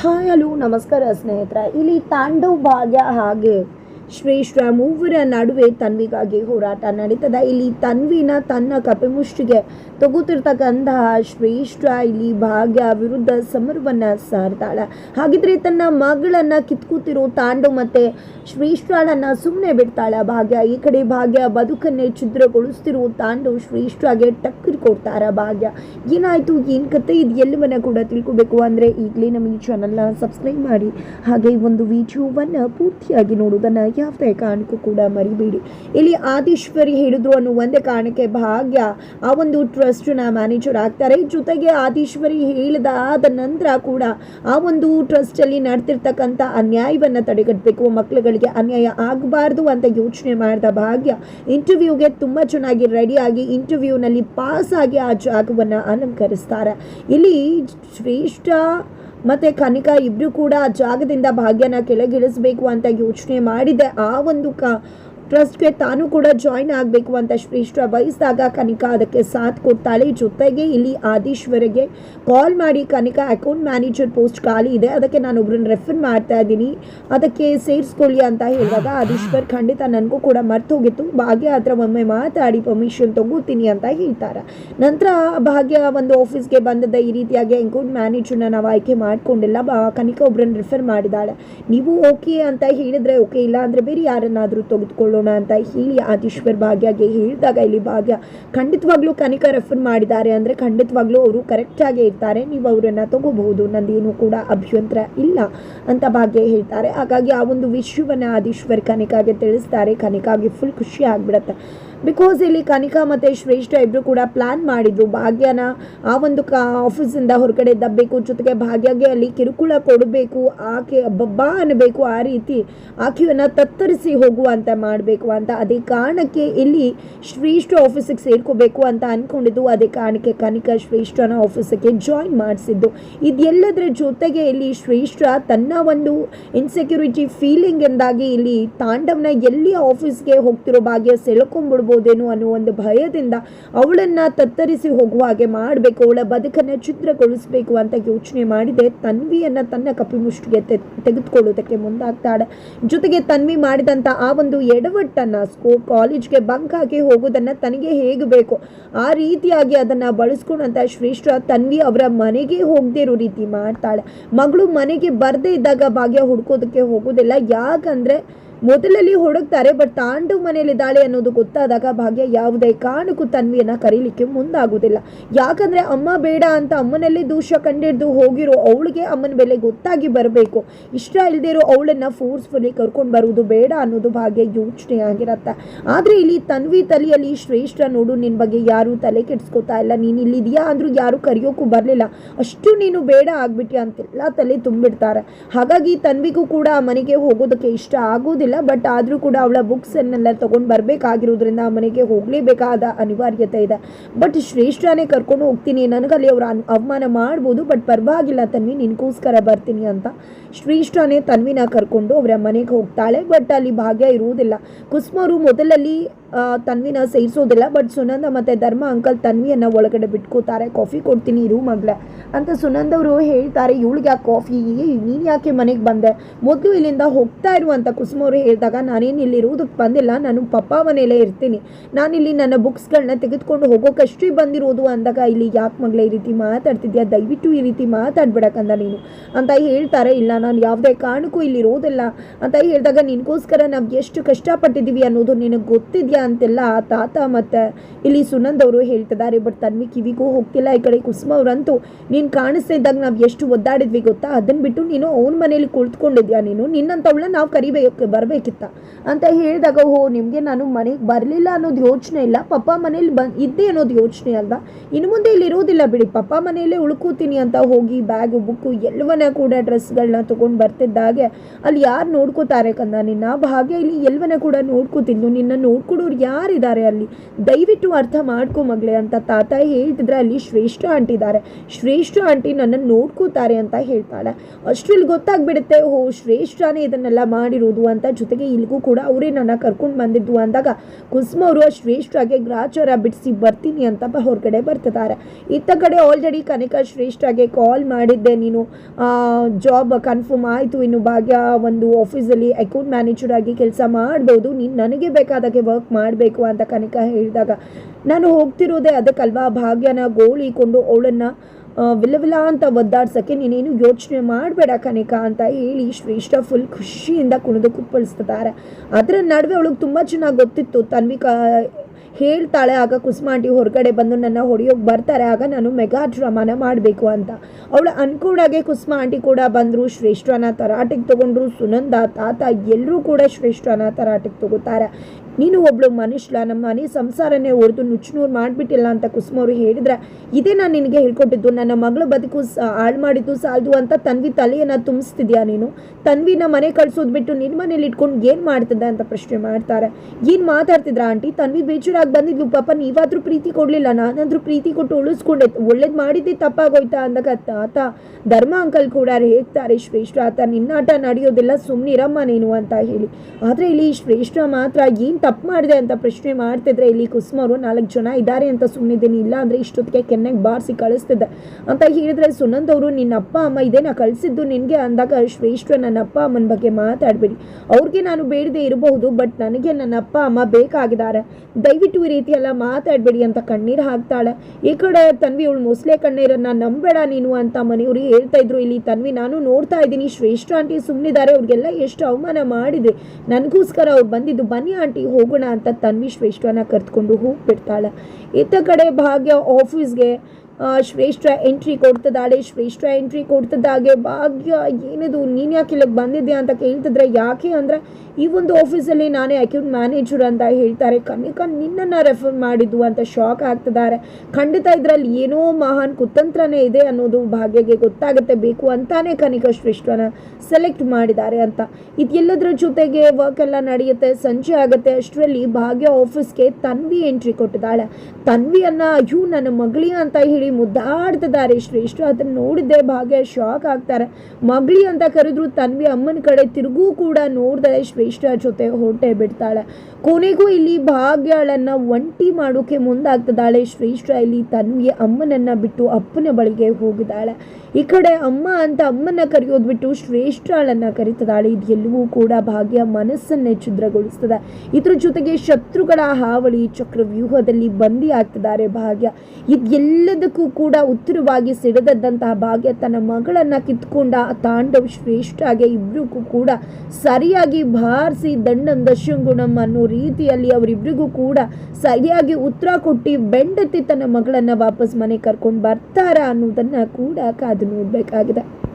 Hi hello ನಮಸ್ಕಾರ ಸ್ನೇಹಿತರ. ಇಲ್ಲಿ ತಾಂಡವ್ ಭಾಗ್ಯ ಹಾಗೆ ಶ್ರೇಷ್ಠ ಮೂವರ ನಡುವೆ ತನ್ವಿಗಾಗಿ ಹೋರಾಟ ನಡೀತದೆ. ಇಲ್ಲಿ ತನ್ವಿನ ತನ್ನ ಕಪಿಮುಷ್ಟಿಗೆ ತಗೋತಿರ್ತಕ್ಕಂತಹ ಶ್ರೇಷ್ಠ, ಇಲ್ಲಿ ಭಾಗ್ಯ ವಿರುದ್ಧ ಸಮರವನ್ನ ಸಾರ್ತಾಳೆ. ಹಾಗಿದ್ರೆ ತನ್ನ ಮಗಳನ್ನ ಕಿತ್ಕೂತಿರೋ ತಾಂಡು ಮತ್ತೆ ಶ್ರೇಷ್ಠಳನ್ನ ಸುಮ್ಮನೆ ಬಿಡ್ತಾಳೆ. ಭಾಗ್ಯ, ಈ ಕಡೆ ಭಾಗ್ಯ ಬದುಕನ್ನೇ ಛಿದ್ರಗೊಳಿಸ್ತಿರೋ ತಾಂಡು ಶ್ರೇಷ್ಠಗೆ ಟಕ್ಕರ್ ಕೊಡ್ತಾರ ಭಾಗ್ಯ. ಏನಾಯ್ತು, ಏನ್ ಕತೆ ಇದು ಎಲ್ಲವನ್ನ ಕೂಡ ತಿಳ್ಕೊಬೇಕು. ಅಂದ್ರೆ ಈಗಲೇ ನಮ್ಮ ಈ ಚಾನಲ್ನ ಸಬ್ಸ್ಕ್ರೈಬ್ ಮಾಡಿ. ಹಾಗೆ ಒಂದು ವಿಡಿಯೋವನ್ನ ಪೂರ್ತಿಯಾಗಿ ನೋಡೋದನ್ನ ಯಾವುದೇ ಕಾರಣಕ್ಕೂ ಕೂಡ ಮರಿಬೇಡಿ. ಇಲ್ಲಿ ಆದೀಶ್ವರಿ ಹೇಳಿದ್ರು ಅನ್ನೋ ಒಂದೇ ಕಾರಣಕ್ಕೆ ಭಾಗ್ಯ ಆ ಒಂದು ಟ್ರಸ್ಟ್ನ ಮ್ಯಾನೇಜರ್ ಆಗ್ತಾರೆ. ಜೊತೆಗೆ ಆದೀಶ್ವರಿ ಹೇಳಿದಾದ ನಂತರ ಕೂಡ ಆ ಒಂದು ಟ್ರಸ್ಟ್ ಅಲ್ಲಿ ನಡೆದಿರ್ತಕ್ಕಂಥ ಅನ್ಯಾಯವನ್ನು ತಡೆಗಟ್ಟಬೇಕು ಮಕ್ಕಳುಗಳಿಗೆ ಅನ್ಯಾಯ ಆಗಬಾರ್ದು ಅಂತ ಯೋಚನೆ ಮಾಡಿದ ಭಾಗ್ಯ ಇಂಟರ್ವ್ಯೂಗೆ ತುಂಬಾ ಚೆನ್ನಾಗಿ ರೆಡಿಯಾಗಿ ಇಂಟರ್ವ್ಯೂನಲ್ಲಿ ಪಾಸ್ ಆಗಿ ಆ ಜಾಗವನ್ನ ಅಲಂಕರಿಸ್ತಾರೆ. ಇಲ್ಲಿ ಶ್ರೇಷ್ಠ ಮತ್ತೆ ಕನಿಕಾ ಇಬ್ರು ಕೂಡ ಆ ಜಾಗದಿಂದ ಭಾಗ್ಯನ ಕೆಳಗಿಳಿಸಬೇಕು ಅಂತ ಯೋಚನೆ ಮಾಡಿದೆ. ಆ ಒಂದು ಕ ಟ್ರಸ್ಟ್ಗೆ ತಾನು ಕೂಡ ಜಾಯಿನ್ ಆಗಬೇಕು ಅಂತ ಶ್ರೇಷ್ಠ ಬಯಸಿದಾಗ ಕನಿಕಾ. ಅದಕ್ಕೆ ಸಾಥ್ ಕೊಡ್ತಾಳೆ. ಜೊತೆಗೆ ಇಲ್ಲಿ ಆದೀಶ್ವರಿಗೆ ಕಾಲ್ ಮಾಡಿ, ಕನಿಕಾ, ಅಕೌಂಟ್ ಮ್ಯಾನೇಜರ್ ಪೋಸ್ಟ್ ಖಾಲಿ ಇದೆ. ಅದಕ್ಕೆ ನಾನು ಒಬ್ರನ್ನ ರೆಫರ್ ಮಾಡ್ತಾ ಇದ್ದೀನಿ. ಅದಕ್ಕೆ ಸೇರಿಸ್ಕೊಳ್ಳಿ ಅಂತ ಹೇಳಿದಾಗ ಆದೀಶ್ವರ್ ಖಂಡಿತ ನನಗೂ ಕೂಡ ಮರ್ತು ಹೋಗಿತ್ತು. ಭಾಗ್ಯ ಹತ್ರ ಒಮ್ಮೆ ಮಾತಾಡಿ ಪರ್ಮಿಷನ್ ತಗೋತೀನಿ ಅಂತ ಹೇಳ್ತಾರೆ. ನಂತರ ಭಾಗ್ಯ ಒಂದು ಆಫೀಸ್ಗೆ ಬಂದದ ಈ ರೀತಿಯಾಗಿ ಅಕೌಂಟ್ ಮ್ಯಾನೇಜರ್ನ ನಾವು ಆಯ್ಕೆ ಮಾಡಿಕೊಂಡಿಲ್ಲ. ಕನಿಕಾ ಒಬ್ರನ್ನ ರೆಫರ್ ಮಾಡಿದಾಳೆ ನೀವು ಓಕೆ ಅಂತ ಹೇಳಿದ್ರೆ ಓಕೆ. ಇಲ್ಲ ಅಂದ್ರೆ ಬೇರೆ ಯಾರನ್ನಾದರೂ ತೆಗೆದುಕೊಳ್ಳೋಣ ಅಂತ ಹೇಳಿ ಆದೀಶ್ವರ್ ಭಾಗ್ಯಗೆ ಹೇಳಿದಾಗ ಇಲ್ಲಿ ಭಾಗ್ಯ ಖಂಡಿತವಾಗ್ಲೂ ಕನಿಕಾ ರೆಫರ್ ಮಾಡಿದ್ದಾರೆ ಅಂದ್ರೆ ಖಂಡಿತವಾಗ್ಲೂ ಅವರು ಕರೆಕ್ಟಾಗಿ ಇರ್ತಾರೆ, ನೀವು ಅವರನ್ನು ತಗೋಬಹುದು, ನಂದೇನು ಕೂಡ ಅಭ್ಯಂತರ ಇಲ್ಲ ಅಂತ ಭಾಗ್ಯ ಹೇಳ್ತಾರೆ. ಹಾಗಾಗಿ ಆ ಒಂದು ವಿಷಯವನ್ನು ಆದೀಶ್ವರ್ ಕನಿಕಾಗೆ ತಿಳಿಸ್ತಾರೆ, ಕನಿಕಾಗೆ ಫುಲ್ ಖುಷಿ ಆಗ್ಬಿಡತ್ತೆ. ಬಿಕಾಸ್ ಇಲ್ಲಿ ಕನಿಕಾ ಮತ್ತು ಶ್ರೇಷ್ಠ ಇಬ್ಬರು ಕೂಡ ಪ್ಲಾನ್ ಮಾಡಿದ್ರು. ಭಾಗ್ಯನ ಆ ಒಂದು ಕ ಆಫೀಸಿಂದ ಹೊರಗಡೆ ದಬ್ಬಬೇಕು ಜೊತೆಗೆ ಭಾಗ್ಯಗೆ ಅಲ್ಲಿ ಕಿರುಕುಳ ಕೊಡಬೇಕು. ಆಕೆ ಬಬ್ಬಾ ಅನ್ನಬೇಕು ಆ ರೀತಿ ಆಕೆಯನ್ನು ತತ್ತರಿಸಿ ಹೋಗುವಂತ ಮಾಡಬೇಕು ಅಂತ. ಅದೇ ಕಾರಣಕ್ಕೆ ಇಲ್ಲಿ ಶ್ರೇಷ್ಠ ಆಫೀಸಿಗೆ ಸೇರ್ಕೋಬೇಕು ಅಂತ ಅಂದ್ಕೊಂಡಿದ್ದು ಅದೇ ಕಾರಣಕ್ಕೆ ಕನಿಕಾ ಶ್ರೇಷ್ಠನ ಆಫೀಸಿಗೆ ಜಾಯಿನ್ ಮಾಡಿಸಿದ್ದು. ಇದೆಲ್ಲದರ ಜೊತೆಗೆ ಇಲ್ಲಿ ಶ್ರೇಷ್ಠ ತನ್ನ ಒಂದು ಇನ್ಸೆಕ್ಯೂರಿಟಿ ಫೀಲಿಂಗ್ ಎಂದಾಗಿ ಇಲ್ಲಿ ತಾಂಡವ್ನ ಎಲ್ಲಿ ಆಫೀಸ್ಗೆ ಹೋಗ್ತಿರೋ ಭಾಗ್ಯ ಸೆಳ್ಕೊಂಡ್ಬಿಡ್ಬೋದೇನೋ ಅನ್ನೋ ಒಂದು ಭಯದಿಂದ ಅವಳನ್ನು ತತ್ತರಿಸಿ ಹೋಗುವ ಹಾಗೆ ಮಾಡಬೇಕು. ಅವಳ ಬದುಕನ್ನು ಚಿತ್ರಗೊಳಿಸಬೇಕು ಅಂತ ಯೋಚನೆ ಮಾಡಿದೆ. ತನ್ವಿಯನ್ನು ತನ್ನ ಕಪಿಮುಷ್ಟಿಗೆ ತೆಗೆದುಕೊಳ್ಳೋದಕ್ಕೆ ಮುಂದಾಗ್ತಾಳೆ. ಜೊತೆಗೆ ತನ್ವಿ ಮಾಡಿದಂಥ ಆ ಒಂದು ಎಡವಟ್ಟನ್ನು ಸ್ಕೂ, ಕಾಲೇಜ್ಗೆ ಬಂಕ್ ಹಾಕಿ ಹೋಗೋದನ್ನು ತನಗೆ ಹೇಗೆ ಬೇಕು? ಆ ರೀತಿಯಾಗಿ ಅದನ್ನು ಬಳಸ್ಕೊಂಡಂಥ ಶ್ರೇಷ್ಠ ತನ್ವಿ ಅವರ ಮನೆಗೆ ಹೋಗದೇ ಇರೋ ರೀತಿ ಮಾಡ್ತಾಳೆ. ಮಗಳು ಮನೆಗೆ ಬರದೇ ಇದ್ದಾಗ ಭಾಗ್ಯ ಹುಡ್ಕೋದಕ್ಕೆ ಹೋಗೋದಿಲ್ಲ. ಯಾಕಂದ್ರೆ ಮೊದಲಲ್ಲಿ ಹುಡುಕ್ತಾರೆ ಬಟ್ ತಾಂಡವ್ ಮನೆಯಲ್ಲಿದ್ದಾಳೆ ಅನ್ನೋದು ಗೊತ್ತಾದಾಗ ಭಾಗ್ಯ ಯಾವುದೇ ಕಾರಣಕ್ಕೂ ತನ್ವಿಯನ್ನ ಕರೀಲಿಕ್ಕೆ ಮುಂದಾಗುವುದಿಲ್ಲ. ಯಾಕಂದ್ರೆ ಅಮ್ಮ ಬೇಡ ಅಂತ ಅಮ್ಮನಲ್ಲಿ ದೂಷ ಕಂಡಿಡ್ದು ಹೋಗಿರೋ ಅವಳಿಗೆ ಅಮ್ಮನ ಬೆಲೆ ಗೊತ್ತಾಗಿ ಬರಬೇಕು. ಇಷ್ಟ ಇಲ್ಲದಿರೋ ಇರೋ ಅವಳನ್ನ ಫೋರ್ಸ್ಫುಲಿ ಕರ್ಕೊಂಡು ಬರುವುದು ಬೇಡ ಅನ್ನೋದು ಭಾಗ್ಯ ಯೋಚನೆ ಆಗಿರತ್ತೆ ಆದ್ರೆ ಇಲ್ಲಿ ತನ್ವಿ ತಲೆಯಲ್ಲಿ ಶ್ರೇಷ್ಠ ನೋಡು, ನಿನ್ ಬಗ್ಗೆ ಯಾರು ತಲೆ ಕೆಡ್ಸ್ಕೊತಾ ಇಲ್ಲ. ನೀನು ಇಲ್ಲಿದ್ಯಾ ಅಂದ್ರೂ ಯಾರು ಕರೆಯೋಕ್ಕೂ ಬರಲಿಲ್ಲ. ಅಷ್ಟು ನೀನು ಬೇಡ ಆಗ್ಬಿಟ್ಟಿ ಅಂತೆಲ್ಲ ತಲೆ ತುಂಬಿಡ್ತಾರೆ. ಹಾಗಾಗಿ ತನ್ವಿಗೂ ಕೂಡ ಮನೆಗೆ ಹೋಗೋದಕ್ಕೆ ಇಷ್ಟ ಆಗೋದಿಲ್ಲ ಬಟ್ ಆದರೂ ಕೂಡ ಅವಳ ಬುಕ್ಸನ್ನೆಲ್ಲ ತೊಗೊಂಡು ಬರಬೇಕಾಗಿರೋದ್ರಿಂದ ಆ ಮನೆಗೆ ಹೋಗಲೇಬೇಕಾದ ಅನಿವಾರ್ಯತೆ ಇದೆ. ಬಟ್ ಶ್ರೇಷ್ಠನೇ ಕರ್ಕೊಂಡು ಹೋಗ್ತೀನಿ. ನನಗಲ್ಲಿ ಅವರು ಅವಮಾನ ಮಾಡ್ಬೋದು ಬಟ್ ಪರವಾಗಿಲ್ಲ ತನ್ವಿ, ನಿನಗೋಸ್ಕರ ಬರ್ತೀನಿ ಅಂತ. ಶ್ರೇಷ್ಠನೇ ತನ್ವಿನ ಕರ್ಕೊಂಡು ಅವರ ಮನೆಗೆ ಹೋಗ್ತಾಳೆ ಬಟ್ ಅಲ್ಲಿ ಭಾಗ್ಯ ಇರುವುದಿಲ್ಲ ಕುಸುಮರು ಮೊದಲಲ್ಲಿ ತನ್ವಿನ ಸೇರಿಸೋದಿಲ್ಲ ಬಟ್ ಸುನಂದ ಮತ್ತು ಧರ್ಮ ಅಂಕಲ್ ತನ್ವಿಯನ್ನ ಒಳಗಡೆ ಬಿಟ್ಕೋತಾರೆ. ಕಾಫಿ ಕೊಡ್ತೀನಿ, ಇರು ಮಗಳ ಅಂತ ಸುನಂದ ಅವರು ಹೇಳ್ತಾರೆ. ಇವಳಿಗೆ ಯಾಕೆ ಕಾಫಿ? ನೀನು ಯಾಕೆ ಮನೆಗೆ ಬಂದೆ? ಮೊದಲು ಇಲ್ಲಿಂದ ಹೋಗ್ತಾ ಇರುವಂತ ಕುಸುಮ ಅವರು ಹೇಳಿದಾಗ, ನಾನೇನು ಇಲ್ಲಿ ಇರುವುದಕ್ಕೆ ಬಂದಿಲ್ಲ. ನಾನು ಪಪ್ಪ ಮನೆಯಲ್ಲೇ ಇರ್ತೀನಿ. ನಾನಿಲ್ಲಿ ನನ್ನ ಬುಕ್ಸ್ಗಳನ್ನ ತೆಗೆದುಕೊಂಡು ಹೋಗೋಕಷ್ಟೇ ಬಂದಿರೋದು ಅಂದಾಗ, ಇಲ್ಲಿ ಯಾಕೆ ಮಗಳೇ ಈ ರೀತಿ ಮಾತಾಡ್ತಿದ್ಯಾ? ದಯವಿಟ್ಟು ಈ ರೀತಿ ಮಾತಾಡ್ಬೇಡಕ್ಕಂದ ನೀನು. ಅಂತ ಹೇಳ್ತಾರೆ. ಇಲ್ಲ, ನಾನು ಯಾವುದೇ ಕಾರಣಕ್ಕೂ ಇಲ್ಲಿ ಇರೋದಿಲ್ಲ. ಅಂತ ಹೇಳಿದಾಗ, ನಿನಗೋಸ್ಕರ ನಾವು ಎಷ್ಟು ಕಷ್ಟಪಟ್ಟಿದ್ದೀವಿ ಅನ್ನೋದು ನಿನಗೆ ಗೊತ್ತಿದೆಯಾ? ಅಂತೆಲ್ಲ ಆ ತಾತ ಮತ್ತು ಇಲ್ಲಿ ಸುನಂದ್ ಅವರು ಹೇಳ್ತಿದ್ದಾರೆ, ಬಟ್ ತನ್ವಿ ಕಿವಿಗೂ ಹೋಗ್ತಿಲ್ಲ. ಈ ಕಡೆ ಕುಸುಮ ಅವರಂತೂ ನೀನು ಕಾಣಿಸ್ತಾ ಇದ್ದಾಗ ನಾವು ಎಷ್ಟು ಒದ್ದಾಡಿದ್ವಿ ಗೊತ್ತಾ? ಅದನ್ನು ಬಿಟ್ಟು ನೀನು ಅವನ ಮನೇಲಿ ಕುಳಿತುಕೊಂಡಿದ್ಯಾ ನೀನು? ನಿನ್ನಂಥವಳನ್ನ ನಾವು ಕರಿಬೇಕು ಬರಬೇಕಿತ್ತ ಅಂತ ಹೇಳಿದಾಗ ಓ ನಿಮಗೆ ನಾನು ಮನೆಗೆ ಬರಲಿಲ್ಲ ಅನ್ನೋದು ಯೋಚನೆ ಇಲ್ಲ. ಪಪ್ಪ ಮನೇಲಿ ಬಂದು ಇದ್ದೆ ಅನ್ನೋದು ಯೋಚನೆ ಅಲ್ವಾ? ಇನ್ನು ಮುಂದೆ ಇಲ್ಲಿ ಇರೋದಿಲ್ಲ ಬಿಡಿ. ಪಪ್ಪ ಮನೆಯಲ್ಲೇ ಉಳ್ಕೋತೀನಿ ಅಂತ ಹೋಗಿ ಬ್ಯಾಗು, ಬುಕ್ಕು, ಎಲ್ಲವನ್ನ ಕೂಡ ಡ್ರೆಸ್ಗಳನ್ನ ತೊಗೊಂಡು ಬರ್ತಿದ್ದಾಗೆ ಅಲ್ಲಿ ಯಾರು ನೋಡ್ಕೋತಾರೆ ಕಂದ? ನಿನ್ನ ಭಾಗ್ಯ ಇಲ್ಲಿ ಎಲ್ಲವನ್ನ ಕೂಡ ನೋಡ್ಕೋತಿದ್ಲು. ನಿನ್ನ ನೋಡ್ಕೊಡೋರು ಯಾರಿದ್ದಾರೆ ಅಲ್ಲಿ? ದಯವಿಟ್ಟು ಅರ್ಥ ಮಾಡ್ಕೊ ಮಗಳೇ ಅಂತ ತಾತ ಹೇಳ್ತಿದ್ರೆ ಅಲ್ಲಿ ಶ್ರೇಷ್ಠ ಆಂಟಿದ್ದಾರೆ. ಶ್ರೇಷ್ಠ ಆಂಟಿ ನನ್ನನ್ನು ನೋಡ್ಕೋತಾರೆ ಅಂತ ಹೇಳ್ತಾಳೆ. ಅಷ್ಟ್ರಲ್ಲಿ ಗೊತ್ತಾಗ್ಬಿಡುತ್ತೆ ಓ ಶ್ರೇಷ್ಠನೇ ಇದನ್ನೆಲ್ಲ ಮಾಡಿರೋದು ಅಂತ ಜೊತೆಗೆ ಇಲ್ಲಿಗೂ ಕೂಡ ಅವರೇ ನನ್ನ ಕರ್ಕೊಂಡು ಬಂದಿದ್ದು ಅಂದಾಗ ಕುಸುಮ ಅವರು ಶ್ರೇಷ್ಠರಾಗೆ ಗ್ರಾಚಾರ ಬಿಡಿಸಿ ಬರ್ತೀನಿ ಅಂತ ಹೊರಗಡೆ ಬರ್ತಿದ್ದಾರೆ. ಇತ್ತ ಕಡೆ ಆಲ್ರೆಡಿ ಕನಕ ಶ್ರೇಷ್ಠರಾಗೆ ಕಾಲ್ ಮಾಡಿದ್ದೆ. ನೀನು ಜಾಬ್ ಕನ್ಫರ್ಮ್ ಆಯಿತು. ಇನ್ನು ಭಾಗ್ಯ ಒಂದು ಆಫೀಸಲ್ಲಿ ಅಕೌಂಟ್ ಮ್ಯಾನೇಜರ್ ಆಗಿ ಕೆಲಸ ಮಾಡ್ಬೋದು. ನೀನು ನನಗೆ ಬೇಕಾದಾಗೆ ವರ್ಕ್ ಮಾಡಬೇಕು ಅಂತ ಕನಕ ಹೇಳಿದಾಗ, ನಾನು ಹೋಗ್ತಿರೋದೇ ಅದಕ್ಕಲ್ವಾ? ಭಾಗ್ಯನ ಗೋಳಿಕೊಂಡು ಅವಳನ್ನು ವಿಲ ವಿಲ ಅಂತ ಒದ್ದಾಡ್ಸೋಕ್ಕೆ ನೀನೇನು ಯೋಚನೆ ಮಾಡಬೇಡ ಕನಿಕ ಅಂತ ಹೇಳಿ ಶ್ರೇಷ್ಠ ಫುಲ್ ಖುಷಿಯಿಂದ ಕುಣಿದು ಕುಪ್ಪಳಿಸ್ತಿದ್ದಾರೆ. ಅದರ ನಡುವೆ ಅವಳಿಗೆ ತುಂಬ ಚೆನ್ನಾಗಿ ಗೊತ್ತಿತ್ತು. ತನ್ವಿಕಾ ಹೇಳ್ತಾಳೆ, ಆಗ ಕುಸ್ಮಾಂಟಿ ಹೊರಗಡೆ ಬಂದು ನನ್ನ ಹೊಡೆಯೋಕೆ ಬರ್ತಾರೆ, ಆಗ ನಾನು ಮೆಗಾ ಡ್ರಾಮಾನ ಮಾಡಬೇಕು ಅಂತ. ಅವಳು ಅನ್ಕೊಂಡಾಗೆ ಕುಸುಮ ಆಂಟಿ ಕೂಡ ಬಂದರು, ಶ್ರೇಷ್ಠನ ತರಾಟೆಗೆ ತಗೊಂಡ್ರು ಸುನಂದ, ತಾತ ಎಲ್ಲರೂ ಕೂಡ ಶ್ರೇಷ್ಠನ ತರಾಟೆಗೆ ತಗೋತಾರೆ. ನೀನು ಒಬ್ಳು ಮನುಷ್ಯ, ನಮ್ಮ ಮನೆ ಸಂಸಾರನೇ ಹೊಡೆದು ನುಚ್ಚುನೂರು ಮಾಡಿಬಿಟ್ಟಿಲ್ಲ ಅಂತ ಕುಸುಮ ಅವರು ಹೇಳಿದ್ರೆ, ಇದೇ ನಾನು ನಿನಗೆ ಹೇಳ್ಕೊಟ್ಟಿದ್ದು, ನನ್ನ ಮಗಳ ಬದುಕು ಹಾಳು ಮಾಡಿದ್ದು, ಸಾಲದು ಅಂತ ತನ್ವಿ ತಲೆಯನ್ನು ತುಂಬಿಸ್ತಿದ್ಯಾ ನೀನು? ತನ್ವಿನ ಮನೆ ಕಳ್ಸೋದು ಬಿಟ್ಟು ನಿನ್ನ ಮನೇಲಿ ಇಟ್ಕೊಂಡು ಏನು ಮಾಡ್ತದೆ ಅಂತ ಪ್ರಶ್ನೆ ಮಾಡ್ತಾರೆ. ಏನು ಮಾತಾಡ್ತಿದ್ರ ಆಂಟಿ? ತನ್ವಿ ಬೇಜಾರಾಗಿ ಬಂದಿದ್ಲು, ಪಾಪ ನೀವಾದ್ರೂ ಪ್ರೀತಿ ಕೊಡಲಿಲ್ಲ, ನಾನಾದ್ರೂ ಪ್ರೀತಿ ಕೊಟ್ಟು ಉಳಿಸ್ಕೊಂಡೆ, ಒಳ್ಳೇದು ಮಾಡಿದ್ದೆ ತಪ್ಪಾಗೋಯ್ತಾ ಅಂದಾಗ ತಾತ, ಧರ್ಮ ಅಂಕಲ್ ಕೂಡ ಹೇಳ್ತಾರೆ, ಶ್ರೇಷ್ಠ ಆತ ನಿನ್ನಾಟ ನಡೆಯೋದಿಲ್ಲ ಸುಮ್ಮನಿರಮ್ಮ ನೀನು ಅಂತ ಹೇಳಿ. ಆದರೆ ಇಲ್ಲಿ ಶ್ರೇಷ್ಠ ಮಾತ್ರ ಏನು ತಪ್ಪು ಮಾಡಿದೆ ಅಂತ ಪ್ರಶ್ನೆ ಮಾಡ್ತಿದ್ರೆ ಇಲ್ಲಿ ಕುಸುಮವರು ನಾಲ್ಕು ಜನ ಇದ್ದಾರೆ ಅಂತ ಸುಮ್ಮನಿದ್ದೀನಿ ಇಲ್ಲ ಅಂದರೆ ಇಷ್ಟೊತ್ತಿಗೆ ಕೆನ್ನೆಗೆ ಬಾರಿಸಿ ಕಳಿಸ್ತಿದ್ದೆ. ಅಂತ ಹೇಳಿದ್ರೆ ಸುನಂದ್ ಅವರು, ನಿನ್ನ ಅಪ್ಪ, ಅಮ್ಮ, ಇದೇ ನಾ ಕಳಿಸಿದ್ದು ನಿನಗೆ ಅಂದಾಗ ಶ್ರೇಷ್ಠ ನನ್ನ ಅಪ್ಪ ಅಮ್ಮನ ಬಗ್ಗೆ ಮಾತಾಡಬೇಡಿ. ಅವ್ರಿಗೆ ನಾನು ಬೇಡದೆ ಇರಬಹುದು, ಬಟ್ ನನಗೆ ನನ್ನ ಅಪ್ಪ, ಅಮ್ಮ ಬೇಕಾಗಿದ್ದಾರೆ. ದಯವಿಟ್ಟು ಈ ರೀತಿ ಎಲ್ಲ ಮಾತಾಡಬೇಡಿ ಅಂತ ಕಣ್ಣೀರು ಹಾಕ್ತಾಳೆ. ಈ ಕಡೆ ತನ್ವಿ ಅವಳು ಮೊಸಳೆ ಕಣ್ಣೀರನ್ನ ನಂಬೇಡ ನೀನು ಅಂತ ಮನೆಯವರು ಹೇಳ್ತಾ ಇದ್ರು. ಇಲ್ಲಿ ತನ್ವಿ, ನಾನು ನೋಡ್ತಾ ಇದ್ದೀನಿ, ಶ್ರೇಷ್ಠ ಆಂಟಿ ಸುಮ್ಮನಿದ್ದಾರೆ ಅವ್ರಿಗೆಲ್ಲ ಎಷ್ಟು ಅವಮಾನ ಮಾಡಿದೆ ನನಗೋಸ್ಕರ ಅವ್ರು ಬಂದಿದ್ದು. ಬನ್ನಿ ಆಂಟಿ ಹೋಗೋಣ ಅಂತ ತನ್ವಿ ಶ್ರೇಷ್ಠನ ಕರೆದುಕೊಂಡು ಹೋಗ್ಬಿಡ್ತಾಳೆ ಇತ್ತ ಕಡೆ ಭಾಗ್ಯ ಆಫೀಸ್ಗೆ ಶ್ರೇಷ್ಠ ಎಂಟ್ರಿ ಕೊಡ್ತದಾಳೆ ಶ್ರೇಷ್ಠ ಎಂಟ್ರಿ ಕೊಡ್ತದಾಗೆ ಭಾಗ್ಯ, ಏನಿದು, ನೀನು ಯಾಕೆ ಇಲ್ಲಿಗೆ ಬಂದಿದ್ಯಾ ಅಂತ ಕೇಳ್ತಿದ್ರೆ, ಯಾಕೆ ಅಂದರೆ, ಈ ಒಂದು ಆಫೀಸಲ್ಲಿ ನಾನೇ ಅಕೌಂಟ್ ಮ್ಯಾನೇಜರ್ ಅಂತ ಹೇಳ್ತಾರೆ. ಕನಿಕ ನಿನ್ನನ್ನು ರೆಫರ್ ಮಾಡಿದ್ದು ಅಂತ ಶಾಕ್ ಆಗ್ತಿದ್ದಾರೆ. ಖಂಡಿತ ಇದರಲ್ಲಿ ಏನೋ ಮಹಾನ್ ಕುತಂತ್ರನೇ ಇದೆ ಅನ್ನೋದು ಭಾಗ್ಯಗೆ ಗೊತ್ತಾಗುತ್ತೆ. ಬೇಕು ಅಂತಾನೆ ಕನಿಕ ಶ್ರೇಷ್ಠನ ಸೆಲೆಕ್ಟ್ ಮಾಡಿದ್ದಾರೆ ಅಂತ. ಇದೆಲ್ಲದರ ಜೊತೆಗೆ ವರ್ಕ್ ಎಲ್ಲ ನಡೆಯುತ್ತೆ, ಸಂಜೆ ಆಗುತ್ತೆ. ಅಷ್ಟರಲ್ಲಿ ಭಾಗ್ಯ ಆಫೀಸ್ಗೆ ತನ್ವಿ ಎಂಟ್ರಿ ಕೊಟ್ಟಿದ್ದಾಳೆ. ತನ್ವಿಯನ್ನು, ಅಯ್ಯೋ, ನನ್ನ ಮಗಳಿ ಅಂತ ಹೇಳಿ ಮುದ್ದಾಡ್ತಿದ್ದಾರೆ. ಶ್ರೇಷ್ಠ ಅದನ್ನ ನೋಡಿದ್ದೆ ಭಾಗ್ಯ ಶಾಕ್ ಆಗ್ತಾರೆ. ಮಗಳಿ ಅಂತ ಕರೆದ್ರು ತನ್ವಿ ಅಮ್ಮನ ಕಡೆ ತಿರುಗೂ ಕೂಡ ನೋಡ್ದಾಳೆ ಶ್ರೇಷ್ಠ ಜೊತೆ ಹೊಟ್ಟೆ ಬಿಡ್ತಾಳೆ. ಕೊನೆಗೂ ಇಲ್ಲಿ ಭಾಗ್ಯಳನ್ನ ಒಂಟಿ ಮಾಡೋಕೆ ಮುಂದಾಗ್ತದಾಳೆ ಶ್ರೇಷ್ಠ ಇಲ್ಲಿ ತನ್ವಿ ಅಮ್ಮನನ್ನ ಬಿಟ್ಟು ಅಪ್ಪನ ಬಳಿಗೆ ಹೋಗಿದ್ದಾಳೆ. ಈ ಕಡೆ ಅಮ್ಮ ಅಂತ ಅಮ್ಮನ ಕರೆಯೋದು ಬಿಟ್ಟು ಶ್ರೇಷ್ಠಳನ್ನ ಕರೀತದಾಳೆ ಎಲ್ಲವೂ ಕೂಡ ಭಾಗ್ಯ ಮನಸ್ಸನ್ನೇ ಛಿದ್ರಗೊಳಿಸ್ತದೆ. ಇದ್ರ ಜೊತೆಗೆ ಶತ್ರುಗಳ ಹಾವಳಿ ಚಕ್ರವ್ಯೂಹದಲ್ಲಿ ಬಂದಿ ಆಗ್ತಿದ್ದಾರೆ ಭಾಗ್ಯ ಇದೆಲ್ಲದಕ್ಕೂ ಕೂಡ ಉತ್ತರವಾಗಿ ಸಿಡದಂತಹ ಭಾಗ್ಯ ತನ್ನ ಮಗಳನ್ನ ಕಿತ್ಕೊಂಡ ತಾಂಡವ್ ಶ್ರೇಷ್ಠ ಹಾಗೆ ಇಬ್ಬರಿಗೂ ಕೂಡ ಸರಿಯಾಗಿ ಬಾರಿಸಿ ದಂಡಂ ದಶಂಗುಣಂ ಅನ್ನೋ ರೀತಿಯಲ್ಲಿ ಅವರಿಬ್ರಿಗೂ ಕೂಡ ಸರಿಯಾಗಿ ಉತ್ತರ ಕೊಟ್ಟು ಬೆಂಡತ್ತಿ ತನ್ನ ಮಗಳನ್ನ ವಾಪಸ್ ಮನೆ ಕರ್ಕೊಂಡು ಬರ್ತಾರ ಅನ್ನೋದನ್ನ ಕೂಡ ಕಾದು ನೋಡ್ಬೇಕಾಗಿದೆ.